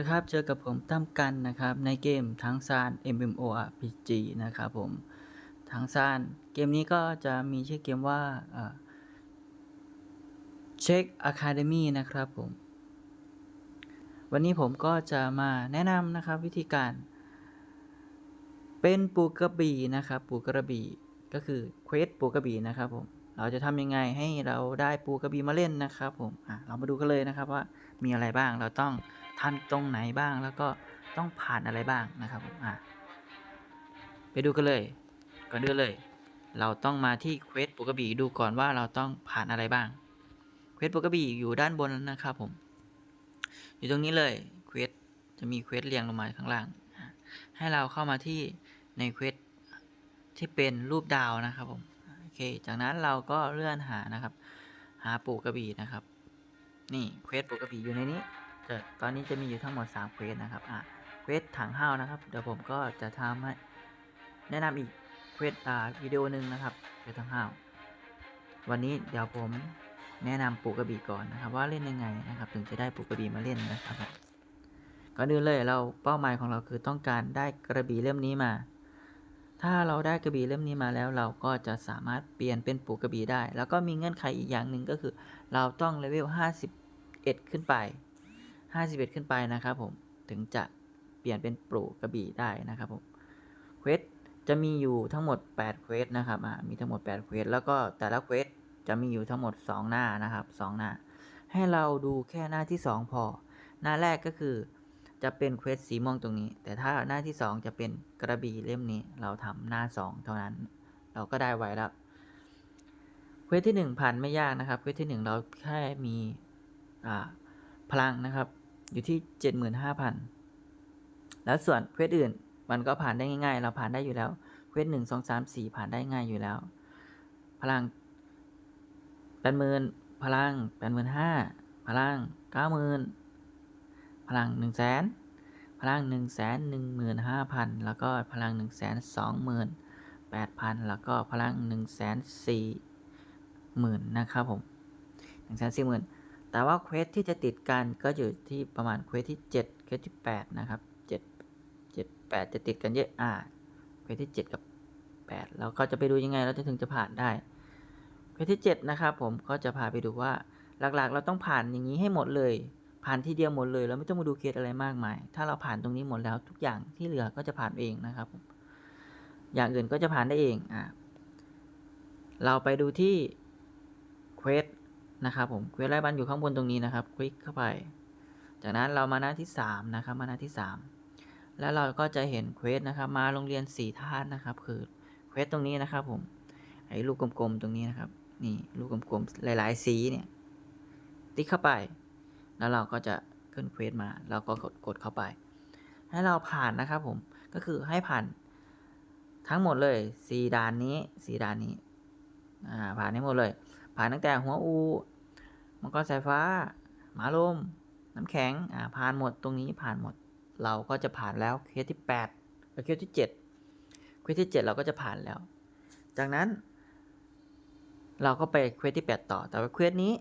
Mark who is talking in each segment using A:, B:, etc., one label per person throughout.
A: สวัสดีครับ เจอกับผมตั้มกันนะครับ ในเกมทั้งซาน MMORPG นะครับผมทั้งซาน เกมนี้ก็จะมีชื่อเกมว่าเช็ค Academy นะครับผม วันนี้ผมก็จะมาแนะนำนะครับวิธีการ เป็นปูกระบี่นะครับ ปูกระบี่ก็คือเควสปูกระบี่นะครับผม เราจะทำยังไงให้เราได้ปูกระบี่มาเล่นนะครับผมอะเรามาดูกันเลยนะครับว่ามีอะไรบ้างเราต้องทำตรงไหนบ้างแล้วก็ต้องผ่านอะไรบ้างนะครับผมอะไปดูกันเลยก่อนอื่นเลย เราต้องมาที่เควสปูกระบี่ดูก่อนว่าเราต้องผ่านอะไรบ้างเควสปูกระบี่อยู่ด้านบนนะครับผม อยู่ตรงนี้เลยเควสจะมีเควสเรียงลงมาข้างล่าง ให้เราเข้ามาที่ในเควสที่เป็นรูปดาวนะครับผม เคจากนั้นเราก็เลื่อนหานะครับ หาปูกระบี่นะครับ นี่เควสปูกระบี่อยู่ในนี้จะตอนนี้จะมีอยู่ทั้งหมด3เควสนะครับอะเควสถังห้าวนะครับ เดี๋ยวผมก็จะทำให้แนะนำอีกเควสอ่าวิดีโอหนึ่งนะครับเควสถังห้าววันนี้เดี๋ยวผมแนะนำปูกระบี่ก่อนนะครับ ว่าเล่นยังไงนะครับ ถึงจะได้ปูกระบี่มาเล่นนะครับก่อนอื่นเลยเราเป้าหมายของเราคือต้องการได้กระบี่เล่มนี้มา ถ้าเราได้กระบี่เล่มนี้มาแล้ว เราก็จะสามารถเปลี่ยนเป็นปูกระบี่ได้ แล้วก็มีเงื่อนไขอีกอย่างหนึ่งก็คือ เราต้องเลเวล 51 ขึ้นไป 51 ขึ้นไปนะครับผม ถึงจะเปลี่ยนเป็นปูกระบี่ได้นะครับผม เควสจะมีอยู่ทั้งหมด 8 เควสนะครับอ่ามีทั้งหมด 8 เควส แล้วก็แต่ละเควสจะมีอยู่ทั้งหมด 2 หน้านะครับ 2 หน้า ให้เราดูแค่หน้าที่ 2 พอ หน้าแรกก็คือ จะเป็นเควสสีม่วงตรงนี้ แต่ถ้าหน้าที่ 2 จะเป็นกระบี่เล่มนี้เราทำหน้า 2 เท่านั้น เราก็ได้ไวแล้วเควสที่ 1ผ่านไม่ยากนะครับเควสที่ 1 เราแค่มีพลังนะครับ อยู่ที่ 75,000 แล้วส่วนเควสอื่นมันก็ผ่านได้ง่ายๆ เราผ่านได้อยู่แล้วเควสหนึ่งสองสามสี่ผ่านได้ง่ายอยู่แล้ว พลังแปดหมื่นพลังแปดหมื่นห้าพลังเก้าหมื่น พลังหนึ่งแสนพลังหนึ่งแสนหนึ่งหมื่นห้าพันแล้วก็พลังหนึ่งแสนสองหมื่นแปดพันแล้วก็พลังหนึ่งแสนสี่หมื่นนะครับผมหนึ่งแสนสี่หมื่นแต่ว่าเควสที่จะติดกันก็อยู่ที่ประมาณเควสที่เจ็ดเควสที่แปดนะครับเจ็ดเจ็ดแปดจะติดกันเยอะ อ่า เควสที่เจ็ดกับแปดเราก็จะไปดูยังไงเราจะถึงจะผ่านได้ เควสที่ 7 นะครับผม ก็จะพาไปดูว่าหลักๆ เราต้องผ่านอย่างนี้ให้หมดเลย ผ่านทีเดียวหมดเลยเราไม่ต้องมาดูเคสอะไรมากมาย ถ้าเราผ่านตรงนี้หมดแล้วทุกอย่างที่เหลือก็จะผ่านเองนะครับ อย่างอื่นก็จะผ่านได้เองอะเราไปดูที่เควสนะครับผมเควสไล่บันอยู่ข้างบนตรงนี้นะครับ คลิกเข้าไป จากนั้นเรามาหน้าที่ 3 นะครับ มาหน้าที่ 3 แล้วเราก็จะเห็นเควสนะครับ มาโรงเรียนสีธาตุนะครับ คือเควสตรงนี้นะครับผมไอ้ลูกกลมๆตรงนี้นะครับ นี่ลูกกลมๆหลาย ๆ สีเนี่ย ติ๊กเข้าไป แล้วเราก็จะขึ้นเควสมาเราก็กดกดเข้าไป ให้เราผ่านนะครับผมก็คือให้ผ่านทั้งหมดเลยสีด่านนี้สีด่านนี้อ่าผ่านให้หมดเลย ผ่านตั้งแต่หัวอูมังกรสายฟ้า หมาลม น้ำแข็งอ่าผ่านหมดตรงนี้ผ่านหมด เราก็จะผ่านแล้วเควสที่8แล้วเควสที่7เควสที่ 7 เราก็จะผ่านแล้ว จากนั้น เราก็ไปเควสที่ 8 ต่อ แต่ว่าเควสนี้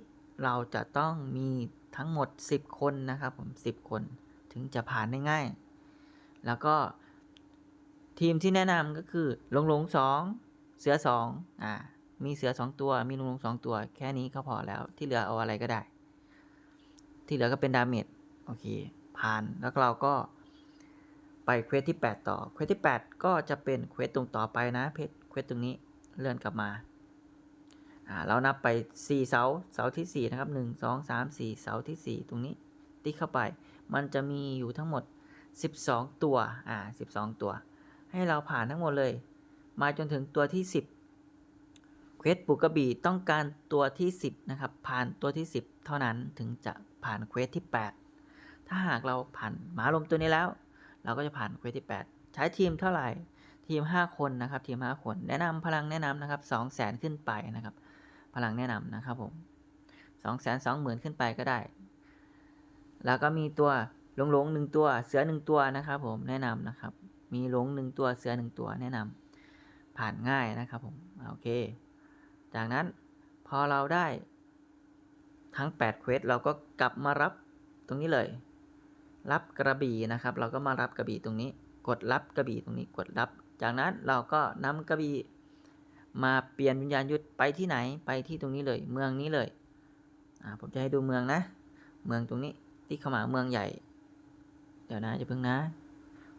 A: เราจะต้องมี ทั้งหมด 10 คนนะครับผม10 คนถึงจะผ่านได้ง่าย แล้วก็ทีมที่แนะนำก็คือลงหลงสองเสือสองอ่ามีเสือสองตัว มีลงหลงสองตัว แค่นี้ก็พอแล้วที่เหลือเอาอะไรก็ได้ ที่เหลือก็เป็นดาเมจโอเค ผ่านแล้วเราก็ไปเควสที่ 8 ต่อเควสที่ 8 ก็จะเป็นเควสตรงต่อไปนะเพจเควสตรงนี้เลื่อนกลับมา อ่าเรานับไป 4 เสาเสาที่ 4 นะครับ 1 2 3 4 เสาที่ 4 ตรงนี้ติ๊กเข้าไป มันจะมีอยู่ทั้งหมด 12 ตัวอ่า12 ตัว ให้เราผ่านทั้งหมดเลย มาจนถึงตัวที่ 10เควสปุกกระบี่ต้องการตัวที่ 10 นะครับ ผ่านตัวที่ 10 เท่านั้นถึงจะผ่านเควสที่ 8 ถ้าหากเราผ่านหมาลมตัวนี้แล้ว เราก็จะผ่านเควสที่ 8 ใช้ทีมเท่าไหร่ทีม 5 คนนะครับ ทีม 5 คน แนะนำพลังแนะนำนะครับ2 0 0 0 0 0 ขึ้นไปนะครับ พลังแนะนำนะครับผม2 2 0 0 0 0ขึ้นไปก็ได้ แล้วก็มีตัวหลงหลงหนึ่งตัวเสือหนึ่งตัวนะครับผมแนะนำนะครับ มีหลงหนึ่งตัวเสือหนึ่งตัวแนะนำผ่านง่ายนะครับผมโอเค จากนั้นพอเราได้ทั้ง8เควสเราก็กลับมารับตรงนี้เลย รับกระบี่นะครับ เราก็มารับกระบี่ตรงนี้ กดรับกระบี่ตรงนี้กดรับ จากนั้นเราก็นำกระบี่ มาเปลี่ยนวิญญาณยุทธไปที่ไหนไปที่ตรงนี้เลย เมืองนี้เลยอ่าผมจะให้ดูเมืองนะ เมืองตรงนี้ที่เข้ามาเมืองใหญ่ เดี๋ยวนะจะเพิ่งนะ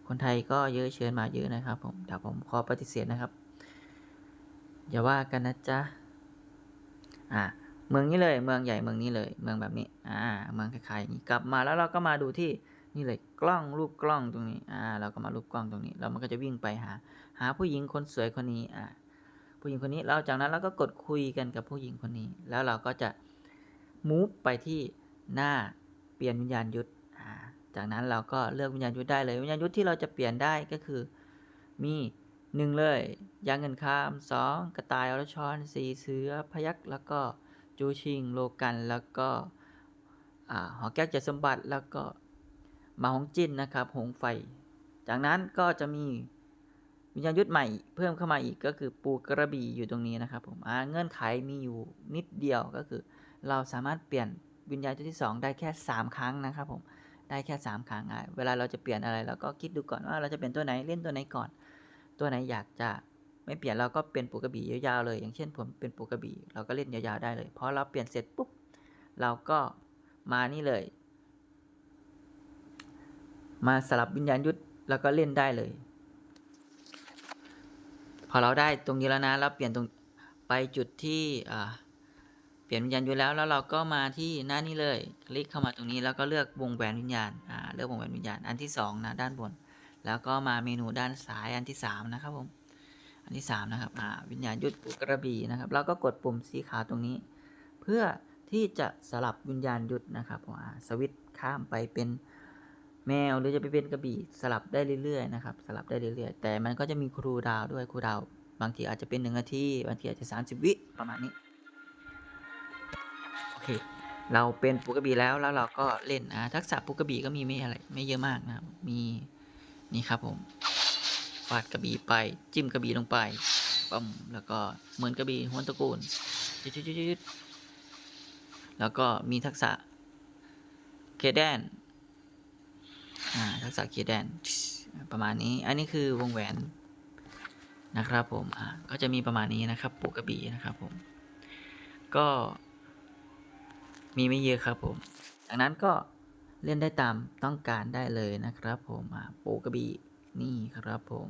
A: คนไทยก็เยอะเชิญมาเยอะนะครับ ผมเดี๋ยวผมขอปฏิเสธนะครับ อย่าว่ากันนะจ๊ะอ่าเมืองนี้เลย เมืองใหญ่เมืองนี้เลย เมืองแบบนี้ อ่า เมืองคล้ายๆอย่างนี้กลับมาแล้วเราก็มาดูที่นี่เลยกล้องรูปกล้องตรงนี้ อ่า เราก็มารูปกล้องตรงนี้ แล้วมันก็จะวิ่งไปหา หาผู้หญิงคนสวยคนนี้ อ่า ผู้หญิงคนนี้เราจากนั้นเราก็กดคุยกันกับผู้หญิงคนนี้ แล้วเราก็จะมูฟไปที่หน้าเปลี่ยนวิญญาณยุทธจากนั้นเราก็เลือกวิญญาณยุทธได้เลยวิญญาณยุทธที่เราจะเปลี่ยนได้ก็คือมีหนึ่งเลยยางเงินคามสองกระต่ายอรชรสี่เสือพยักแล้วก็จูชิงโลกันแล้วก็หอแก้วเจ็ดสมบัติแล้วก็มาหงจินนะครับหงไฟ จากนั้นก็จะมี วิญญาณยุทธใหม่เพิ่มเข้ามาอีกก็คือปูกระบี่อยู่ตรงนี้นะครับผมอ่าเงื่อนไขมีอยู่นิดเดียวก็คือ เราสามารถเปลี่ยนวิญญาณยุทธที่สองได้แค่สามครั้งนะครับผมได้แค่สามครั้งอะเวลาเราจะเปลี่ยนอะไรเราก็คิดดูก่อนว่าเราจะเปลี่ยนตัวไหนเล่นตัวไหนก่อน ตัวไหนอยากจะไม่เปลี่ยนเราก็เป็นปูกระบี่ยาวๆเลย อย่างเช่นผมเป็นปูกระบี่เราก็เล่นยาวๆได้เลยพอเราเปลี่ยนเสร็จปุ๊บเราก็มานี่เลย มาสลับวิญญาณยุทธแล้วก็เล่นได้เลย พอเราได้ตรงนี้แล้วนะเราเปลี่ยนตรงไปจุดที่เปลี่ยนวิญญาณอยุทธแล้วแล้วเราก็มาที่หน้านี้เลย คลิกเข้ามาตรงนี้แล้วก็เลือกวงแหวนวิญญาณเลือกวงแหวนวิญญาณอันที่สองนะด้านบน แล้วก็มาเมนูด้านซ้ายอันที่สามนะครับผมอันที่สามนะครับวิญญาณยุทธปุกระบี่นะครับเราก็กดปุ่มสีขาวตรงนี้ เพื่อที่จะสลับวิญญาณยุทธนะครับอ่าสวิตข้ามไปเป็น แมวหรือจะไปเป็นกระบี่สลับได้เรื่อยๆนะครับสลับได้เรื่อยๆ แต่มันก็จะมีครูดาวด้วยครูดาว บางทีอาจจะเป็นหนึ่งนาทีบางทีอาจจะสามสิบวิประมาณนี้โอเคเราเป็นปุกระบี่แล้วแล้วเราก็เล่นอ่าทักษะปุกระบี่ก็มีไม่อะไรไม่เยอะมากนะครับมีนี่ครับผมฟาดกระบี่ไปจิ้มกระบี่ลงไปปั๊มแล้วก็เหมือนกระบี่หวนตะกูลจุดจุดจุดจุดแล้วก็มีทักษะเคแดน อ่าทักษะเคแดนประมาณนี้ อันนี้คือวงแหวนนะครับผมอ่าก็จะมีประมาณนี้นะครับปูกระบี่นะครับผม ก็มีไม่เยอะครับผมจากนั้นก็เล่นได้ตามต้องการได้เลยนะครับผมอ่าปูกระบี่นี่ครับผม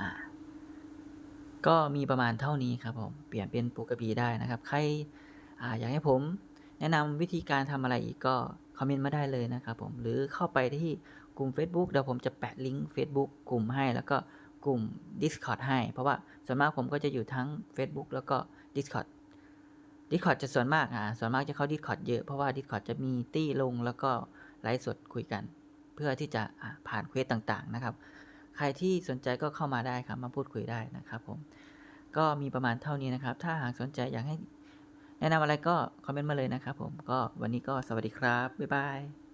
A: อ่าก็มีประมาณเท่านี้ครับผมเปลี่ยนเป็นปูกระบี่ได้นะครับ ใครออยากให้ผมแนะนำวิธีการทำอะไรอีกก็ คอมเมนต์มาได้เลยนะครับผมหรือเข้าไปที่กลุ่ม Facebook เดี๋ยวผมจะแปะลิงก์ Facebook กลุ่มให้แล้วก็กลุ่ม Discord ให้ เพราะว่าส่วนมากผมก็จะอยู่ทั้ง Facebook แล้วก็ Discord Discord จะส่วนมากอ่าส่วนมากจะเข้า Discord เยอะ เพราะว่า Discord จะมีตี้ลงแล้วก็ไลฟ์สดคุยกัน เพื่อที่จะผ่านเควสต่างๆนะครับ ใครที่สนใจก็เข้ามาได้ครับมาพูดคุยได้นะครับผมก็มีประมาณเท่านี้นะครับ ถ้าหากสนใจอยากให้ แนะนำอะไรก็คอมเมนต์มาเลยนะครับผมก็วันนี้ก็สวัสดีครับ บ๊ายบาย